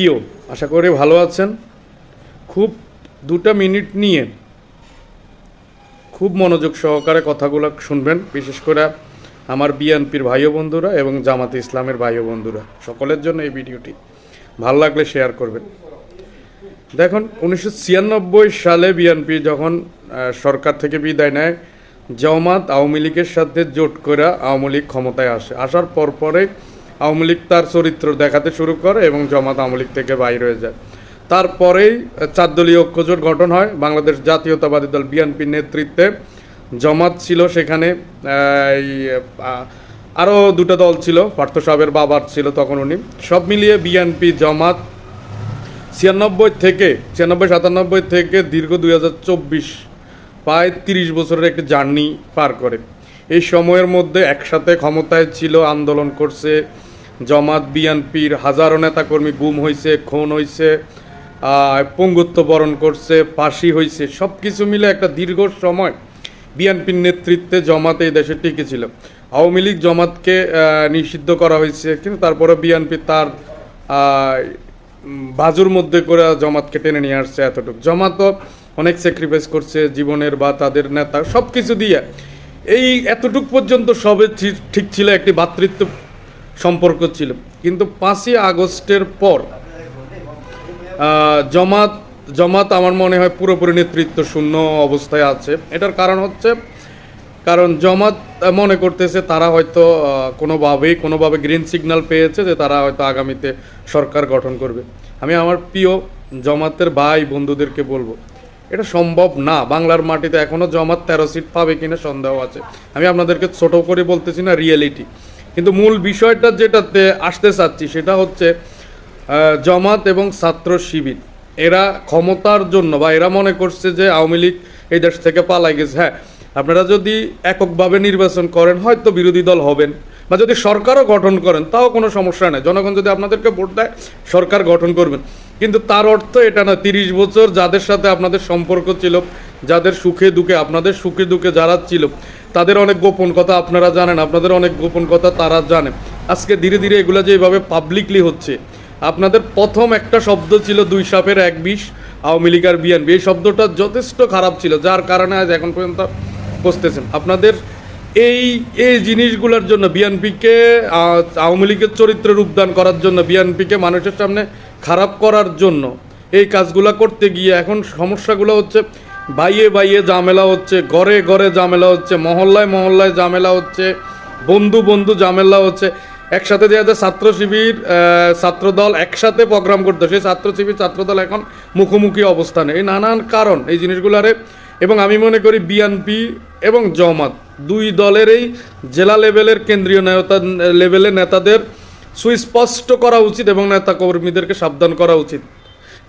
প্রিয়, আশা করি ভালো আছেন। খুব দুটা মিনিট নিয়ে খুব মনোযোগ সহকারে কথাগুলো শুনবেন, বিশেষ করে আমার বিএনপির ভাই বন্ধুরা এবং জামাতে ইসলামের ভাই বন্ধুরা। সকলের জন্য এই ভিডিওটি ভালো লাগলে শেয়ার করবেন। দেখুন, উনিশশো ছিয়ানব্বই সালে বিএনপি যখন সরকার থেকে বিদায় নেয়, জামাত আওয়ামী লীগের সাথে জোট করে আওয়ামী লীগ ক্ষমতায় আসে। আসার পর পরে আওয়ামী লীগ তার চরিত্র দেখাতে শুরু করে এবং জমাত আওয়ামী লীগ থেকে বাইর হয়ে যায়। তারপরেই আহ, চার দলীয় ঐক্যজোট গঠন হয়। বাংলাদেশ জাতীয়তাবাদী দল বিএনপির নেতৃত্বে জমাত ছিল সেখানে। আরও দুটো দল ছিল। পার্থ সাহেবের বাবার ছিল তখন উনি। সব মিলিয়ে বিএনপি জমাত ছিয়ানব্বই থেকে ছিয়ানব্বই সাতানব্বই থেকে দীর্ঘ দুই হাজার চব্বিশ প্রায় তিরিশ বছরের একটি জার্নি পার করে। এই সময়ের মধ্যে একসাথে ক্ষমতায় ছিল আন্দোলন করছে জমাত বিএনপির হাজারো নেতাকর্মী গুম হয়েছে খুন হয়েছে পঙ্গুত্ব বরণ করছে, ফাঁসি হয়েছে সব কিছু মিলে একটা দীর্ঘ সময় বিএনপির নেতৃত্বে জমাত এই দেশে টিকে ছিল। আওয়ামী লীগ জমাতকে নিষিদ্ধ করা হয়েছে কিন্তু তারপরে বিএনপি তার বাজুর মধ্যে করে জমাতকে টেনে নিয়ে আসছে এতটুকু। জমাতও অনেক স্যাক্রিফাইস করছে জীবনের বা তাদের নেতা সব কিছু দিয়ে। এই এতটুক পর্যন্ত সবে ঠিক- ছিল একটি ভ্রাতৃত্ব সম্পর্ক ছিল। কিন্তু পাঁচই আগস্টের পর জমাত জমাত আমার মনে হয় পুরোপুরি নেতৃত্ব শূন্য অবস্থায় আছে। এটার কারণ হচ্ছে, কারণ জমাত মনে করতেছে তারা হয়তো কোনোভাবেই, কোনোভাবে গ্রিন সিগন্যাল পেয়েছে যে তারা হয়তো আগামীতে সরকার গঠন করবে। আমি আমার প্রিয় জমাতের ভাই বন্ধুদেরকে বলব, এটা সম্ভব না। বাংলার মাটিতে এখনও জমাত তেরো সিট পাবে কিনা সন্দেহ আছে। আমি আপনাদেরকে ছোট করে বলতেছি না রিয়েলিটি কিন্তু মূল বিষয়টা যেটাতে আসতে চাচ্ছি সেটা হচ্ছে জমাত এবং ছাত্র শিবির। এরা ক্ষমতার জন্য বা এরা মনে করছে যে আওয়ামী লীগ এই দেশ থেকে পালাই গেছে। হ্যাঁ আপনারা যদি এককভাবে নির্বাচন করেন, হয়তো বিরোধী দল হবেন বা যদি সরকারও গঠন করেন, তাও কোনো সমস্যা নেই। জনগণ যদি আপনাদেরকে ভোট দেয়, সরকার গঠন করবেন। কিন্তু তার অর্থ এটা না তিরিশ বছর যাদের সাথে আপনাদের সম্পর্ক ছিল, যাদের সুখে দুঃখে, আপনাদের সুখে দুঃখে যারা ছিল তাদের অনেক গোপন কথা আপনারা জানেন, আপনাদের অনেক গোপন কথা তারা জানে। আজকে ধীরে ধীরে এগুলো যে এইভাবে পাবলিকলি হচ্ছে, আপনাদের প্রথম একটা শব্দ ছিল দুই সাপের এক বিষ, আওয়ামী লীগ আর বিএনপি এই শব্দটা যথেষ্ট খারাপ ছিল, যার কারণে আজ এখন পর্যন্ত বসতেছেন। আপনাদের এই এই জিনিসগুলোর জন্য বিএনপিকে আওয়ামী লীগের চরিত্রে রূপদান করার জন্য বিএনপিকে মানুষের সামনে খারাপ করার জন্য এই কাজগুলো করতে গিয়ে এখন সমস্যাগুলো হচ্ছে বাইয়ে বাইয়ে ঝামেলা হচ্ছে, ঘরে ঘরে ঝামেলা হচ্ছে, মহল্লায় মহল্লায় ঝামেলা হচ্ছে, বন্ধু বন্ধু ঝামেলা হচ্ছে। একসাথে দেওয়া যায় ছাত্র শিবির ছাত্রদল একসাথে প্রোগ্রাম করতে। সেই ছাত্র শিবির ছাত্রদল এখন মুখোমুখি অবস্থানে। এই নানান কারণ এই জিনিসগুলারে। এবং আমি মনে করি বিএনপি এবং জমাত দুই দলেরই জেলা লেভেলের কেন্দ্রীয় নেতা, লেভেলের নেতাদের সুস্পষ্ট করা উচিত এবং নেতা কর্মীদেরকে সাবধান করা উচিত।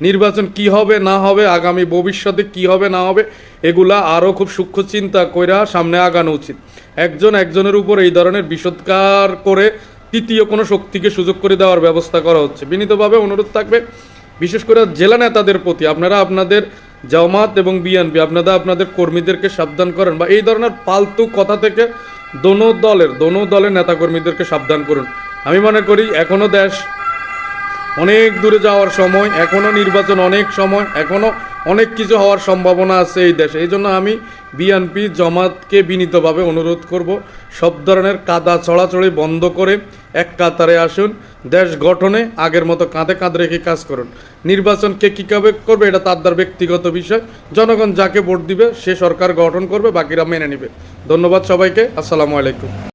নির্বাচন কি হবে, না হবে, আগামী ভবিষ্যতে কি হবে, না হবে, এগুলা আরও খুব সূক্ষ্ম চিন্তা কইরা সামনে আগানো উচিত। একজন একজনের উপর এই ধরনের বিষোৎকার করে তৃতীয় কোনো শক্তিকে সুযোগ করে দেওয়ার ব্যবস্থা করা হচ্ছে। বিনীতভাবে অনুরোধ থাকবে, বিশেষ করে জেলা নেতাদের প্রতি, আপনারা আপনাদের জামাত এবং বিএনপি, আপনারা আপনাদের কর্মীদেরকে সাবধান করেন বা এই ধরনের পালতু কথা থেকে দোনো দলের দোনো দলের নেতাকর্মীদেরকে সাবধান করুন। আমি মনে করি এখনও দেশ অনেক দূরে যাওয়ার সময় এখনও নির্বাচন অনেক সময় এখনও অনেক কিছু হওয়ার সম্ভাবনা আছে এই দেশে। এই জন্য আমি বিএনপি জমাতকে বিনীতভাবে অনুরোধ করব, সব ধরনের কাদা ছড়াছড়ি বন্ধ করে এক কাতারে আসুন, দেশ গঠনে আগের মতো কাঁধে কাঁধ রেখে কাজ করুন। নির্বাচন কে কীভাবে করবে এটা তার ব্যক্তিগত বিষয়। জনগণ যাকে ভোট দিবে, সে সরকার গঠন করবে, বাকিরা মেনে নেবে। ধন্যবাদ সবাইকে, আসসালামু আলাইকুম।